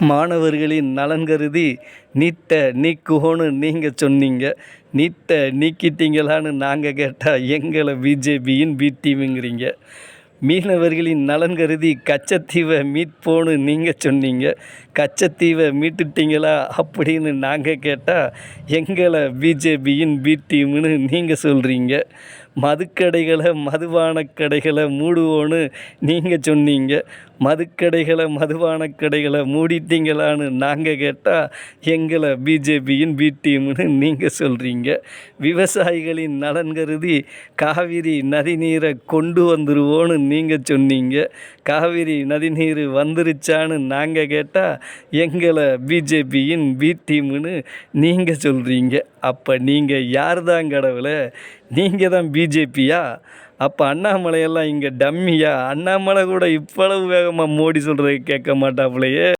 மாணவர்களின் நலன் கருதி நீட்டை நீக்குவோன்னு நீங்கள் சொன்னீங்க. நீட்டை நீக்கிட்டீங்களான்னு நாங்கள் கேட்டால் எங்களை பிஜேபியின் பி டீமுங்கிறீங்க மீனவர்களின் நலன் கருதி கச்சத்தீவை மீட்போன்னு நீங்கள் சொன்னீங்க. கச்சத்தீவை மீட்டுட்டீங்களா அப்படின்னு நாங்கள் கேட்டால் எங்களை பிஜேபியின் பி டீம்னு நீங்கள் சொல்கிறீங்க மதுக்கடைகளை மதுபான கடைகளை மூடுவோன்னு நீங்கள் சொன்னீங்க. மதுக்கடைகளை மதுபான கடைகளை மூடிட்டீங்களான்னு நாங்கள் கேட்டால் எங்களை பிஜேபியின் பி டீம்னு நீங்கள் சொல்கிறீங்க விவசாயிகளின் நலன் கருதி காவிரி நதிநீரை கொண்டு வந்துடுவோன்னு நீங்கள் சொன்னீங்க. காவிரி நதிநீர் வந்துருச்சான்னு நாங்கள் கேட்டால் எங்களை பிஜேபியின் பி டீம்னு நீங்கள் சொல்கிறீங்க அப்போ நீங்கள் யார் தான் கடவுளை? நீங்கள் தான் பிஜேபியா? அப்போ அண்ணாமலையெல்லாம் இங்கே டம்மியா? அண்ணாமலை கூட இவ்வளவு வேகமாக மோடி சொல்கிறத கேட்க மாட்டாப்புலையே